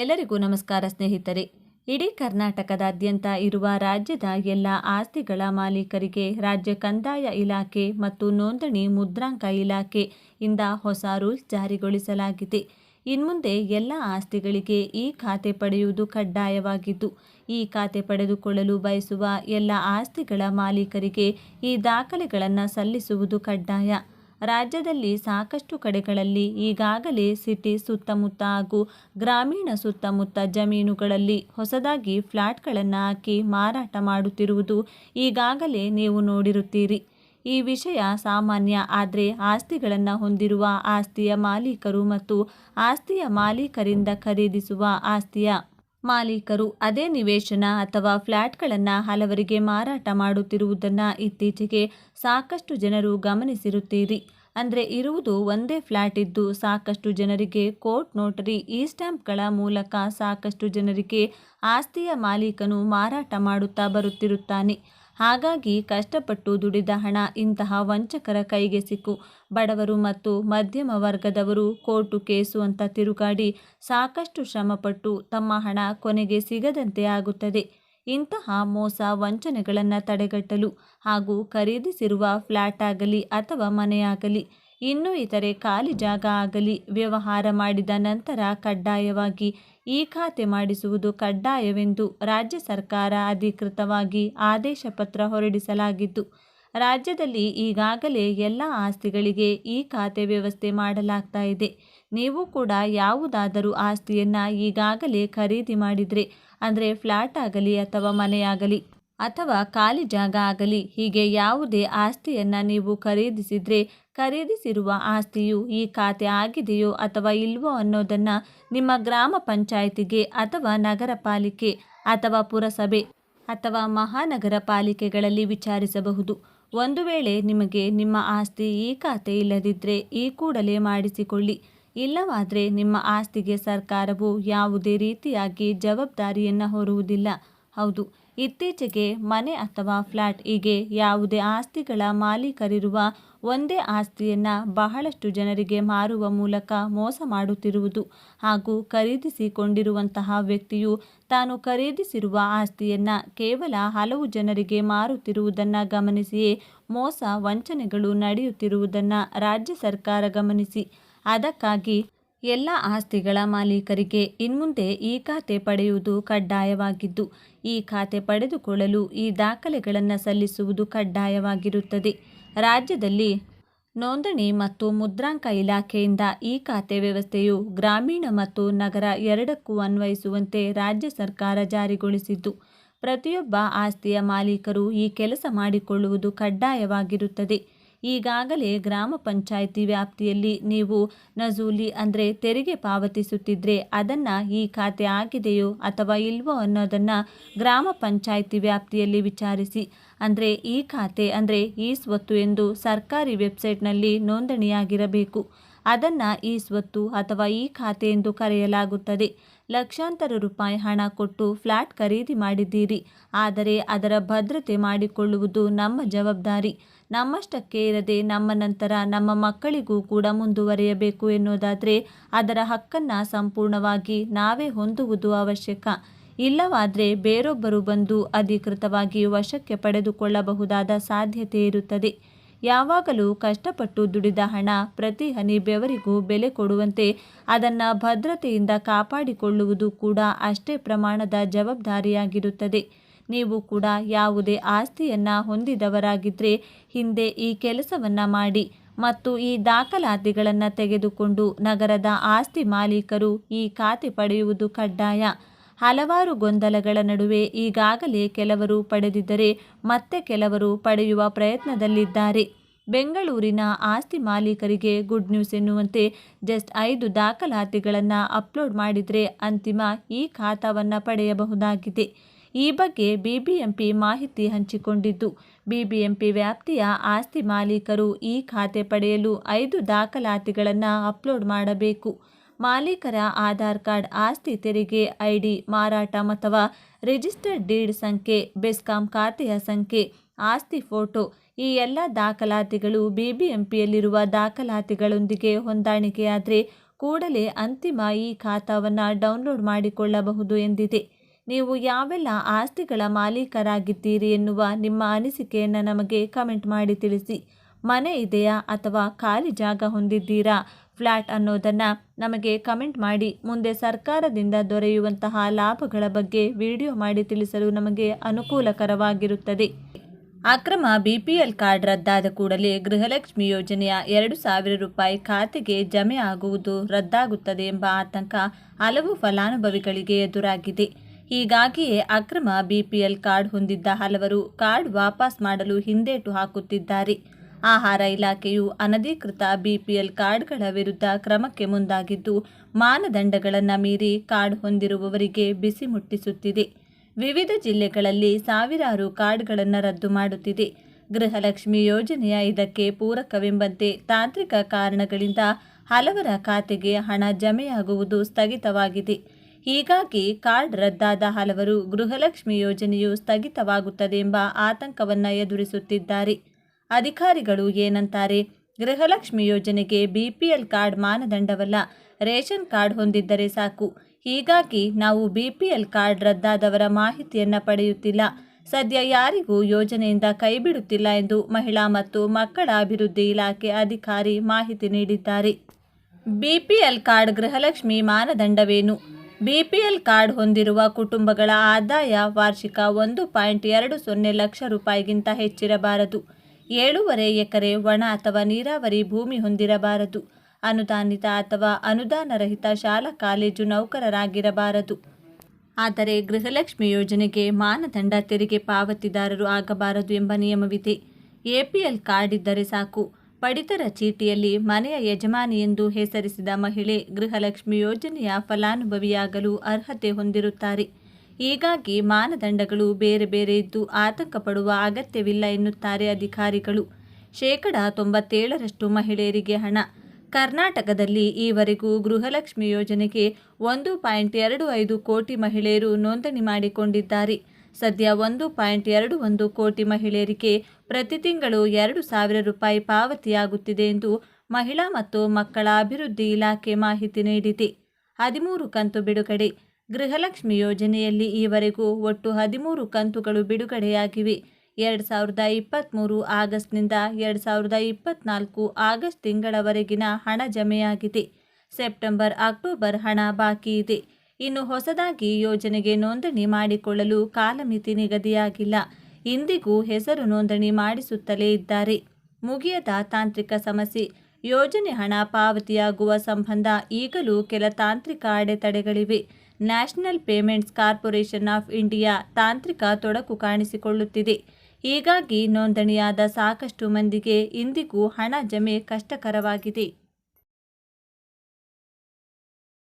ಎಲ್ಲರಿಗೂ ನಮಸ್ಕಾರ ಸ್ನೇಹಿತರೆ. ಇಡೀ ಕರ್ನಾಟಕದಾದ್ಯಂತ ಇರುವ ರಾಜ್ಯದ ಎಲ್ಲ ಆಸ್ತಿಗಳ ಮಾಲೀಕರಿಗೆ ರಾಜ್ಯ ಕಂದಾಯ ಇಲಾಖೆ ಮತ್ತು ನೋಂದಣಿ ಮುದ್ರಾಂಕ ಇಲಾಖೆ ಇಂದ ಹೊಸ ರೂಲ್ಸ್ ಜಾರಿಗೊಳಿಸಲಾಗಿದೆ. ಇನ್ಮುಂದೆ ಎಲ್ಲ ಆಸ್ತಿಗಳಿಗೆ ಈ ಖಾತೆ ಪಡೆಯುವುದು ಕಡ್ಡಾಯವಾಗಿದ್ದು, ಈ ಖಾತೆ ಪಡೆದುಕೊಳ್ಳಲು ಬಯಸುವ ಎಲ್ಲ ಆಸ್ತಿಗಳ ಮಾಲೀಕರಿಗೆ ಈ ದಾಖಲೆಗಳನ್ನು ಸಲ್ಲಿಸುವುದು ಕಡ್ಡಾಯ. ರಾಜ್ಯದಲ್ಲಿ ಸಾಕಷ್ಟು ಕಡೆಗಳಲ್ಲಿ ಈಗಾಗಲೇ ಸಿಟಿ ಸುತ್ತಮುತ್ತ ಹಾಗೂ ಗ್ರಾಮೀಣ ಸುತ್ತಮುತ್ತ ಜಮೀನುಗಳಲ್ಲಿ ಹೊಸದಾಗಿ ಫ್ಲ್ಯಾಟ್ಗಳನ್ನು ಹಾಕಿ ಮಾರಾಟ ಮಾಡುತ್ತಿರುವುದು ಈಗಾಗಲೇ ನೀವು ನೋಡಿರುತ್ತೀರಿ. ಈ ವಿಷಯ ಸಾಮಾನ್ಯ, ಆದರೆ ಆಸ್ತಿಗಳನ್ನು ಹೊಂದಿರುವ ಆಸ್ತಿಯ ಮಾಲೀಕರು ಮತ್ತು ಆಸ್ತಿಯ ಮಾಲೀಕರಿಂದ ಖರೀದಿಸುವ ಆಸ್ತಿಯ ಮಾಲೀಕರು ಅದೇ ನಿವೇಶನ ಅಥವಾ ಫ್ಲ್ಯಾಟ್ಗಳನ್ನು ಹಲವರಿಗೆ ಮಾರಾಟ ಮಾಡುತ್ತಿರುವುದನ್ನು ಇತ್ತೀಚೆಗೆ ಸಾಕಷ್ಟು ಜನರು ಗಮನಿಸಿರುತ್ತೀರಿ. ಅಂದರೆ ಇರುವುದು ಒಂದೇ ಫ್ಲ್ಯಾಟ್ ಇದ್ದು ಸಾಕಷ್ಟು ಜನರಿಗೆ ಕೋರ್ಟ್ ನೋಟರಿ, ಈ ಸ್ಟ್ಯಾಂಪ್ಗಳ ಮೂಲಕ ಸಾಕಷ್ಟು ಜನರಿಗೆ ಆಸ್ತಿಯ ಮಾಲೀಕನು ಮಾರಾಟ ಮಾಡುತ್ತಾ ಬರುತ್ತಿರುತ್ತಾನೆ. ಹಾಗಾಗಿ ಕಷ್ಟಪಟ್ಟು ದುಡಿದ ಹಣ ಇಂತಹ ವಂಚಕರ ಕೈಗೆ ಸಿಕ್ಕು. ಬಡವರು ಮತ್ತು ಮಧ್ಯಮ ವರ್ಗದವರು ಕೋರ್ಟು ಕೇಸು ಅಂತ ತಿರುಗಾಡಿ ಸಾಕಷ್ಟು ಶ್ರಮಪಟ್ಟು ತಮ್ಮ ಹಣ ಕೊನೆಗೆ ಸಿಗದಂತೆ ಆಗುತ್ತದೆ. ಇಂತಹ ಮೋಸ ವಂಚನೆಗಳನ್ನು ತಡೆಗಟ್ಟಲು ಹಾಗೂ ಖರೀದಿಸಿರುವ ಫ್ಲ್ಯಾಟ್ ಆಗಲಿ ಅಥವಾ ಮನೆಯಾಗಲಿ, ಇನ್ನೂ ಇತರೆ ಖಾಲಿ ಜಾಗ ಆಗಲಿ ವ್ಯವಹಾರ ಮಾಡಿದ ನಂತರ ಕಡ್ಡಾಯವಾಗಿ ಈ ಖಾತೆ ಮಾಡಿಸುವುದು ಕಡ್ಡಾಯವೆಂದು ರಾಜ್ಯ ಸರ್ಕಾರ ಅಧಿಕೃತವಾಗಿ ಆದೇಶ ಪತ್ರ ಹೊರಡಿಸಲಾಗಿದ್ದು, ರಾಜ್ಯದಲ್ಲಿ ಈಗಾಗಲೇ ಎಲ್ಲ ಆಸ್ತಿಗಳಿಗೆ ಈ ಖಾತೆ ವ್ಯವಸ್ಥೆ ಮಾಡಲಾಗ್ತಾ ಇದೆ. ನೀವು ಕೂಡ ಯಾವುದಾದರೂ ಆಸ್ತಿಯನ್ನು ಈಗಾಗಲೇ ಖರೀದಿ ಮಾಡಿದರೆ, ಅಂದರೆ ಫ್ಲ್ಯಾಟ್ ಆಗಲಿ ಅಥವಾ ಮನೆಯಾಗಲಿ ಅಥವಾ ಖಾಲಿ ಜಾಗ ಆಗಲಿ. ಹೀಗೆ ಯಾವುದೇ ಆಸ್ತಿಯನ್ನು ನೀವು ಖರೀದಿಸಿದರೆ ಖರೀದಿಸಿರುವ ಆಸ್ತಿಯು ಈ ಖಾತೆ ಆಗಿದೆಯೋ ಅಥವಾ ಇಲ್ವೋ ಅನ್ನೋದನ್ನು ನಿಮ್ಮ ಗ್ರಾಮ ಪಂಚಾಯಿತಿಗೆ ಅಥವಾ ನಗರ ಪಾಲಿಕೆ ಅಥವಾ ಪುರಸಭೆ ಅಥವಾ ಮಹಾನಗರ ಪಾಲಿಕೆಗಳಲ್ಲಿ ವಿಚಾರಿಸಬಹುದು. ಒಂದು ವೇಳೆ ನಿಮಗೆ ನಿಮ್ಮ ಆಸ್ತಿ ಈ ಖಾತೆ ಇಲ್ಲದಿದ್ದರೆ ಈ ಕೂಡಲೇ ಮಾಡಿಸಿಕೊಳ್ಳಿ. ಇಲ್ಲವಾದರೆ ನಿಮ್ಮ ಆಸ್ತಿಗೆ ಸರ್ಕಾರವು ಯಾವುದೇ ರೀತಿಯಾಗಿ ಜವಾಬ್ದಾರಿಯನ್ನು ಹೊರುವುದಿಲ್ಲ. ಹೌದು. ಇತ್ತೀಚೆಗೆ ಮನೆ ಅಥವಾ ಫ್ಲ್ಯಾಟ್ ಹೀಗೆ ಯಾವುದೇ ಆಸ್ತಿಗಳ ಮಾಲೀಕರಿರುವ ಒಂದೇ ಆಸ್ತಿಯನ್ನು ಬಹಳಷ್ಟು ಜನರಿಗೆ ಮಾರುವ ಮೂಲಕ ಮೋಸ ಮಾಡುತ್ತಿರುವುದು ಹಾಗೂ ಖರೀದಿಸಿಕೊಂಡಿರುವಂತಹ ವ್ಯಕ್ತಿಯು ತಾನು ಖರೀದಿಸಿರುವ ಆಸ್ತಿಯನ್ನು ಕೇವಲ ಹಲವು ಜನರಿಗೆ ಮಾರುತ್ತಿರುವುದನ್ನು ಗಮನಿಸಿಯೇ ಮೋಸ ವಂಚನೆಗಳು ನಡೆಯುತ್ತಿರುವುದನ್ನು ರಾಜ್ಯ ಸರ್ಕಾರ ಗಮನಿಸಿ. ಅದಕ್ಕಾಗಿ ಎಲ್ಲ ಆಸ್ತಿಗಳ ಮಾಲೀಕರಿಗೆ ಇನ್ಮುಂದೆ ಈ ಖಾತೆ ಪಡೆಯುವುದು ಕಡ್ಡಾಯವಾಗಿದ್ದು, ಈ ಖಾತೆ ಪಡೆದುಕೊಳ್ಳಲು ಈ ದಾಖಲೆಗಳನ್ನು ಸಲ್ಲಿಸುವುದು ಕಡ್ಡಾಯವಾಗಿರುತ್ತದೆ. ರಾಜ್ಯದಲ್ಲಿ ನೋಂದಣಿ ಮತ್ತು ಮುದ್ರಾಂಕ ಇಲಾಖೆಯಿಂದ ಈ ಖಾತೆ ವ್ಯವಸ್ಥೆಯು ಗ್ರಾಮೀಣ ಮತ್ತು ನಗರ ಎರಡಕ್ಕೂ ಅನ್ವಯಿಸುವಂತೆ ರಾಜ್ಯ ಸರ್ಕಾರ ಜಾರಿಗೊಳಿಸಿದ್ದು, ಪ್ರತಿಯೊಬ್ಬ ಆಸ್ತಿಯ ಮಾಲೀಕರು ಈ ಕೆಲಸ ಮಾಡಿಕೊಳ್ಳುವುದು ಕಡ್ಡಾಯವಾಗಿರುತ್ತದೆ. ಈಗಾಗಲೇ ಗ್ರಾಮ ಪಂಚಾಯಿತಿ ವ್ಯಾಪ್ತಿಯಲ್ಲಿ ನೀವು ನಜೂಲಿ ಅಂದರೆ ತೆರಿಗೆ ಪಾವತಿಸುತ್ತಿದ್ದರೆ ಅದನ್ನು ಈ ಖಾತೆ ಆಗಿದೆಯೋ ಅಥವಾ ಇಲ್ವೋ ಅನ್ನೋದನ್ನು ಗ್ರಾಮ ಪಂಚಾಯಿತಿ ವ್ಯಾಪ್ತಿಯಲ್ಲಿ ವಿಚಾರಿಸಿ. ಅಂದರೆ ಈ ಖಾತೆ ಅಂದರೆ ಈ ಸ್ವತ್ತು ಎಂದು ಸರ್ಕಾರಿ ವೆಬ್ಸೈಟ್ನಲ್ಲಿ ನೋಂದಣಿಯಾಗಿರಬೇಕು. ಅದನ್ನು ಈ ಸ್ವತ್ತು ಅಥವಾ ಈ ಖಾತೆ ಎಂದು ಕರೆಯಲಾಗುತ್ತದೆ. ಲಕ್ಷಾಂತರ ರೂಪಾಯಿ ಹಣ ಕೊಟ್ಟು ಫ್ಲ್ಯಾಟ್ ಖರೀದಿ ಮಾಡಿದ್ದೀರಿ. ಆದರೆ ಅದರ ಭದ್ರತೆ ಮಾಡಿಕೊಳ್ಳುವುದು ನಮ್ಮ ಜವಾಬ್ದಾರಿ. ನಮ್ಮಷ್ಟಕ್ಕೆ ಇರದೆ ನಮ್ಮ ನಂತರ ನಮ್ಮ ಮಕ್ಕಳಿಗೂ ಕೂಡ ಮುಂದುವರಿಯಬೇಕು ಎನ್ನುವುದಾದರೆ ಅದರ ಹಕ್ಕನ್ನು ಸಂಪೂರ್ಣವಾಗಿ ನಾವೇ ಹೊಂದುವುದು ಅವಶ್ಯಕ. ಇಲ್ಲವಾದರೆ ಬೇರೊಬ್ಬರು ಬಂದು ಅಧಿಕೃತವಾಗಿ ವಶಕ್ಕೆ ಪಡೆದುಕೊಳ್ಳಬಹುದಾದ ಸಾಧ್ಯತೆ ಇರುತ್ತದೆ. ಯಾವಾಗಲೂ ಕಷ್ಟಪಟ್ಟು ದುಡಿದ ಹಣ ಪ್ರತಿ ಹನಿ ಬೆವರಿಗೂ ಬೆಲೆ ಕೊಡುವಂತೆ ಅದನ್ನು ಭದ್ರತೆಯಿಂದ ಕಾಪಾಡಿಕೊಳ್ಳುವುದು ಕೂಡ ಅಷ್ಟೇ ಪ್ರಮಾಣದ ಜವಾಬ್ದಾರಿಯಾಗಿರುತ್ತದೆ. ನೀವು ಕೂಡ ಯಾವುದೇ ಆಸ್ತಿಯನ್ನು ಹೊಂದಿದವರಾಗಿದ್ದರೆ ಹಿಂದೆ ಈ ಕೆಲಸವನ್ನು ಮಾಡಿ ಮತ್ತು ಈ ದಾಖಲಾತಿಗಳನ್ನು ತೆಗೆದುಕೊಂಡು ನಗರದ ಆಸ್ತಿ ಮಾಲೀಕರು ಈ ಖಾತೆ ಪಡೆಯುವುದು ಕಡ್ಡಾಯ. ಹಲವಾರು ಗೊಂದಲಗಳ ನಡುವೆ ಈಗಾಗಲೇ ಕೆಲವರು ಪಡೆದಿದ್ದರೆ ಮತ್ತೆ ಕೆಲವರು ಪಡೆಯುವ ಪ್ರಯತ್ನದಲ್ಲಿದ್ದಾರೆ. ಬೆಂಗಳೂರಿನ ಆಸ್ತಿ ಮಾಲೀಕರಿಗೆ ಗುಡ್ ನ್ಯೂಸ್ ಎನ್ನುವಂತೆ ಜಸ್ಟ್ ಐದು ದಾಖಲಾತಿಗಳನ್ನು ಅಪ್ಲೋಡ್ ಮಾಡಿದರೆ ಅಂತಿಮ ಈ ಖಾತಾವನ್ನು ಪಡೆಯಬಹುದಾಗಿದೆ. ಈ ಬಗ್ಗೆ ಬಿಬಿಎಂಪಿ ಮಾಹಿತಿ ಹಂಚಿಕೊಂಡಿದ್ದು, ಬಿಬಿಎಂಪಿ ವ್ಯಾಪ್ತಿಯ ಆಸ್ತಿ ಮಾಲೀಕರು ಈ ಖಾತೆ ಪಡೆಯಲು ಐದು ದಾಖಲಾತಿಗಳನ್ನು ಅಪ್ಲೋಡ್ ಮಾಡಬೇಕು. ಮಾಲೀಕರ ಆಧಾರ್ ಕಾರ್ಡ್ ಆಸ್ತಿ ತೆರಿಗೆ ಐಡಿ, ಮಾರಾಟ ಅಥವಾ ರಿಜಿಸ್ಟರ್ಡ್ ಡೀಡ್ ಸಂಖ್ಯೆ, ಬೆಸ್ಕಾಂ ಖಾತೆಯ ಸಂಖ್ಯೆ, ಆಸ್ತಿ ಫೋಟೋ ಈ ಎಲ್ಲ ದಾಖಲಾತಿಗಳು ಬಿಬಿಎಂಪಿಯಲ್ಲಿರುವ ದಾಖಲಾತಿಗಳೊಂದಿಗೆ ಹೊಂದಾಣಿಕೆಯಾದರೆ ಕೂಡಲೇ ಅಂತಿಮ ಈ ಖಾತಾವನ್ನು ಡೌನ್ಲೋಡ್ ಮಾಡಿಕೊಳ್ಳಬಹುದು ಎಂದಿದೆ. ನೀವು ಯಾವೆಲ್ಲ ಆಸ್ತಿಗಳ ಮಾಲೀಕರಾಗಿದ್ದೀರಿ ಎನ್ನುವ ನಿಮ್ಮ ಅನಿಸಿಕೆಯನ್ನು ನಮಗೆ ಕಮೆಂಟ್ ಮಾಡಿ ತಿಳಿಸಿ. ಮನೆ ಇದೆಯಾ ಅಥವಾ ಖಾಲಿ ಜಾಗ ಹೊಂದಿದ್ದೀರಾ? ಫ್ಲ್ಯಾಟ್ ಅನ್ನೋದನ್ನು ನಮಗೆ ಕಮೆಂಟ್ ಮಾಡಿ, ಮುಂದೆ ಸರ್ಕಾರದಿಂದ ದೊರೆಯುವಂತಹ ಲಾಭಗಳ ಬಗ್ಗೆ ವಿಡಿಯೋ ಮಾಡಿ ತಿಳಿಸಲು ನಮಗೆ ಅನುಕೂಲಕರವಾಗಿರುತ್ತದೆ. ಅಕ್ರಮ ಬಿಪಿಎಲ್ ಕಾರ್ಡ್ ರದ್ದಾದ ಕೂಡಲೇ ಗೃಹಲಕ್ಷ್ಮಿ ಯೋಜನೆಯ ಎರಡು ಸಾವಿರ ರೂಪಾಯಿ ಖಾತೆಗೆ ಜಮೆ ಆಗುವುದು ರದ್ದಾಗುತ್ತದೆ ಎಂಬ ಆತಂಕ ಹಲವು ಫಲಾನುಭವಿಗಳಿಗೆ ಎದುರಾಗಿದೆ. ಹೀಗಾಗಿಯೇ ಅಕ್ರಮ ಬಿಪಿಎಲ್ ಕಾರ್ಡ್ ಹೊಂದಿದ್ದ ಹಲವರು ಕಾರ್ಡ್ ವಾಪಸ್ ಮಾಡಲು ಹಿಂದೇಟು ಹಾಕುತ್ತಿದ್ದಾರೆ. ಆಹಾರ ಇಲಾಖೆಯು ಅನಧಿಕೃತ ಬಿಪಿಎಲ್ ಕಾರ್ಡ್ಗಳ ವಿರುದ್ಧ ಕ್ರಮಕ್ಕೆ ಮುಂದಾಗಿದ್ದು, ಮಾನದಂಡಗಳನ್ನು ಮೀರಿ ಕಾರ್ಡ್ ಹೊಂದಿರುವವರಿಗೆ ಬಿಸಿ ಮುಟ್ಟಿಸುತ್ತಿದೆ. ವಿವಿಧ ಜಿಲ್ಲೆಗಳಲ್ಲಿ ಸಾವಿರಾರು ಕಾರ್ಡ್ಗಳನ್ನು ರದ್ದು ಮಾಡುತ್ತಿದೆ. ಗೃಹಲಕ್ಷ್ಮಿ ಯೋಜನೆಯ ಇದಕ್ಕೆ ಪೂರಕವೆಂಬಂತೆ ತಾಂತ್ರಿಕ ಕಾರಣಗಳಿಂದ ಹಲವರ ಖಾತೆಗೆ ಹಣ ಜಮೆಯಾಗುವುದು ಸ್ಥಗಿತವಾಗಿದೆ. ಹೀಗಾಗಿ ಕಾರ್ಡ್ ರದ್ದಾದ ಹಲವರು ಗೃಹಲಕ್ಷ್ಮಿ ಯೋಜನೆಯು ಸ್ಥಗಿತವಾಗುತ್ತದೆ ಎಂಬ ಆತಂಕವನ್ನು ಎದುರಿಸುತ್ತಿದ್ದಾರೆ. ಅಧಿಕಾರಿಗಳು ಏನಂತಾರೆ? ಗೃಹಲಕ್ಷ್ಮಿ ಯೋಜನೆಗೆ ಬಿಪಿಎಲ್ ಕಾರ್ಡ್ ಮಾನದಂಡವಲ್ಲ. ರೇಷನ್ ಕಾರ್ಡ್ ಹೊಂದಿದ್ದರೆ ಸಾಕು. ಹೀಗಾಗಿ ನಾವು ಬಿಪಿಎಲ್ ಕಾರ್ಡ್ ರದ್ದಾದವರ ಮಾಹಿತಿಯನ್ನು ಪಡೆಯುತ್ತಿಲ್ಲ. ಸದ್ಯ ಯಾರಿಗೂ ಯೋಜನೆಯಿಂದ ಕೈಬಿಡುತ್ತಿಲ್ಲ ಎಂದು ಮಹಿಳಾ ಮತ್ತು ಮಕ್ಕಳ ಅಭಿವೃದ್ಧಿ ಇಲಾಖೆ ಅಧಿಕಾರಿ ಮಾಹಿತಿ ನೀಡಿದ್ದಾರೆ. ಬಿಪಿಎಲ್ ಕಾರ್ಡ್ ಗೃಹಲಕ್ಷ್ಮಿ ಮಾನದಂಡವೇನು? ಬಿಪಿಎಲ್ ಕಾರ್ಡ್ ಹೊಂದಿರುವ ಕುಟುಂಬಗಳ ಆದಾಯ ವಾರ್ಷಿಕ ಒಂದು ಪಾಯಿಂಟ್ ಎರಡು ಸೊನ್ನೆ ಲಕ್ಷ ರೂಪಾಯಿಗಿಂತ ಹೆಚ್ಚಿರಬಾರದು. ಏಳೂವರೆ ಎಕರೆ ಒಣ ಅಥವಾ ನೀರಾವರಿ ಭೂಮಿ ಹೊಂದಿರಬಾರದು. ಅನುದಾನಿತ ಅಥವಾ ಅನುದಾನರಹಿತ ಶಾಲಾ ಕಾಲೇಜು ನೌಕರರಾಗಿರಬಾರದು. ಆದರೆ ಗೃಹಲಕ್ಷ್ಮಿ ಯೋಜನೆಗೆ ಮಾನದಂಡ ತೆರಿಗೆ ಪಾವತಿದಾರರು ಆಗಬಾರದು ಎಂಬ ನಿಯಮವಿದೆ. ಎಪಿಎಲ್ ಕಾರ್ಡ್ ಇದ್ದರೆ ಸಾಕು. ಪಡಿತರ ಚೀಟಿಯಲ್ಲಿ ಮನೆಯ ಯಜಮಾನಿ ಎಂದು ಹೆಸರಿಸಿದ ಮಹಿಳೆ ಗೃಹಲಕ್ಷ್ಮಿ ಯೋಜನೆಯ ಫಲಾನುಭವಿಯಾಗಲು ಅರ್ಹತೆ ಹೊಂದಿರುತ್ತಾರೆ. ಹೀಗಾಗಿ ಮಾನದಂಡಗಳು ಬೇರೆ ಬೇರೆ ಇದ್ದು ಆತಂಕ ಪಡುವ ಅಗತ್ಯವಿಲ್ಲ ಎನ್ನುತ್ತಾರೆ ಅಧಿಕಾರಿಗಳು. ಶೇಕಡ ತೊಂಬತ್ತೇಳರಷ್ಟು ಮಹಿಳೆಯರಿಗೆ ಹಣ. ಕರ್ನಾಟಕದಲ್ಲಿ ಈವರೆಗೂ ಗೃಹಲಕ್ಷ್ಮಿ ಯೋಜನೆಗೆ ಒಂದು ಪಾಯಿಂಟ್ ಎರಡು ಐದು ಕೋಟಿ ಮಹಿಳೆಯರು ನೋಂದಣಿ ಮಾಡಿಕೊಂಡಿದ್ದಾರೆ. ಸದ್ಯ ಒಂದು ಪಾಯಿಂಟ್ ಎರಡು ಒಂದು ಕೋಟಿ ಮಹಿಳೆಯರಿಗೆ ಪ್ರತಿ ತಿಂಗಳು ಎರಡು ಸಾವಿರ ರೂಪಾಯಿ ಪಾವತಿಯಾಗುತ್ತಿದೆ ಎಂದು ಮಹಿಳಾ ಮತ್ತು ಮಕ್ಕಳ ಅಭಿವೃದ್ಧಿ ಇಲಾಖೆ ಮಾಹಿತಿ ನೀಡಿದೆ. ಹದಿಮೂರು ಕಂತು ಬಿಡುಗಡೆ. ಗೃಹಲಕ್ಷ್ಮಿ ಯೋಜನೆಯಲ್ಲಿ ಈವರೆಗೂ ಒಟ್ಟು ಹದಿಮೂರು ಕಂತುಗಳು ಬಿಡುಗಡೆಯಾಗಿವೆ. ಎರಡು ಸಾವಿರದ ಇಪ್ಪತ್ತ್ಮೂರು ಆಗಸ್ಟ್ನಿಂದ ಎರಡು ಸಾವಿರದ ಇಪ್ಪತ್ತ್ನಾಲ್ಕು ಆಗಸ್ಟ್ ತಿಂಗಳವರೆಗಿನ ಹಣ ಜಮೆಯಾಗಿದೆ. ಸೆಪ್ಟೆಂಬರ್, ಅಕ್ಟೋಬರ್ ಹಣ ಬಾಕಿ ಇದೆ. ಇನ್ನು ಹೊಸದಾಗಿ ಯೋಜನೆಗೆ ನೋಂದಣಿ ಮಾಡಿಕೊಳ್ಳಲು ಕಾಲಮಿತಿ ನಿಗದಿಯಾಗಿಲ್ಲ. ಇಂದಿಗೂ ಹೆಸರು ನೋಂದಣಿ ಮಾಡಿಸುತ್ತಲೇ ಇದ್ದಾರೆ. ಮುಗಿಯದ ತಾಂತ್ರಿಕ ಸಮಸ್ಯೆ. ಯೋಜನೆ ಹಣ ಪಾವತಿಯಾಗುವ ಸಂಬಂಧ ಈಗಲೂ ಕೆಲ ತಾಂತ್ರಿಕ ಅಡೆತಡೆಗಳಿವೆ. National payments corporation of India ತಾಂತ್ರಿಕ ತೊಡಕು ಕಾಣಿಸಿಕೊಳ್ಳುತ್ತಿದೆ. ಹೀಗಾಗಿ ನೋಂದಣಿಯಾದ ಸಾಕಷ್ಟು ಮಂದಿಗೆ ಇಂದಿಗೂ ಹಣ ಜಮೆ ಕಷ್ಟಕರವಾಗಿದೆ.